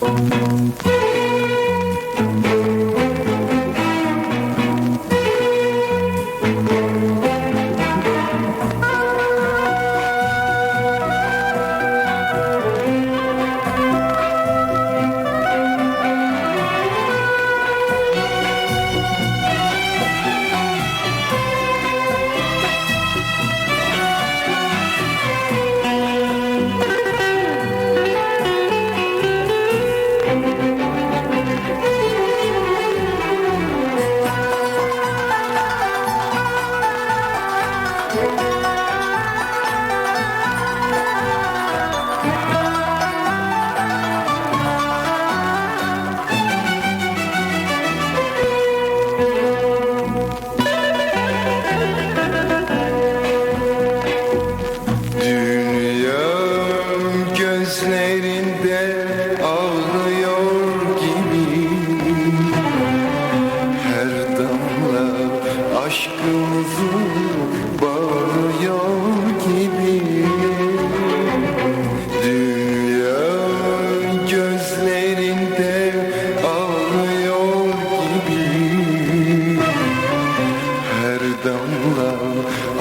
Dünya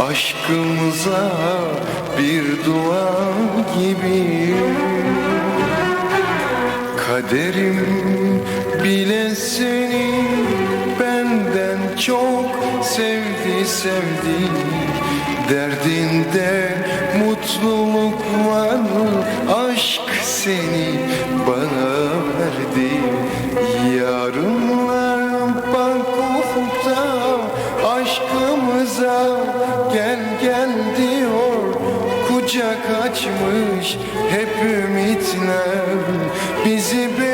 aşkımıza bir dua gibi. Kaderim bile seni benden çok sevdi sevdi. Derdinde mutluluk var aşk seni bana gel gel diyor Kucak açmış hep ümitler. Bizi bekliyor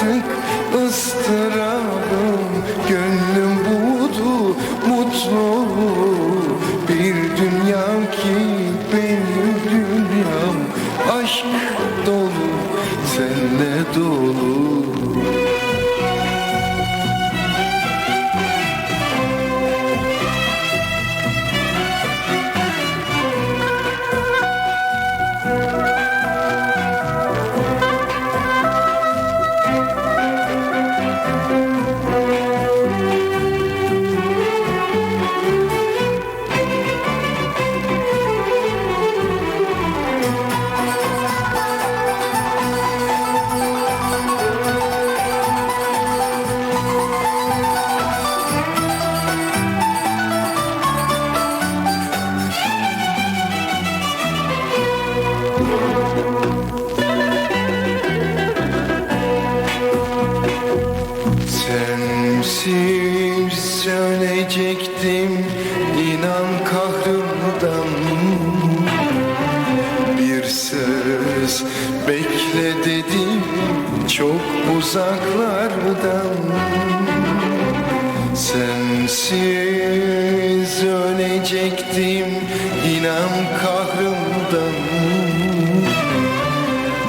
artık ıstırabım. Gönlüm buldu mutluluğu Sensiz söyleyecektim inan kahrımdan Bir söz bekle dedim çok uzaklardan. Sensiz ölecektim inan kahrımdan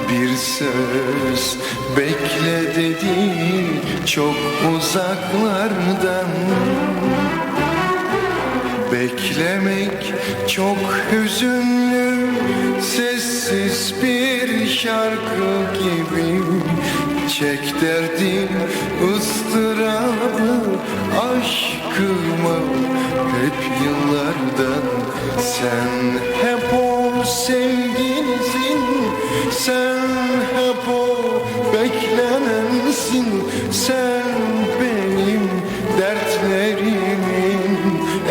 bir söz bekle dedi çok uzaklardan Beklemek çok hüzünlü Sessiz bir şarkı gibi. Çek derdim ıstırabı Aşkıma hep yıllardan Sen hep o sevgilisin Sen hep o beklenensin Sen benim dertlerimin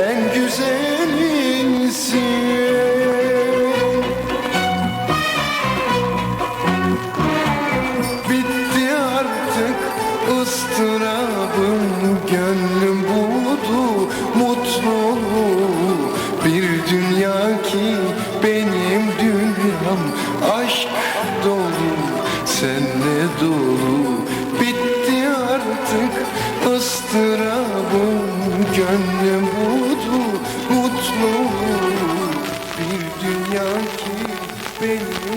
en güzelisin Bitti artık ıstırabım Gönlüm buldu mutluluğu. Bir dünya ki benim dünyam Aşk dolu senle dolu dünya ki benim dünyam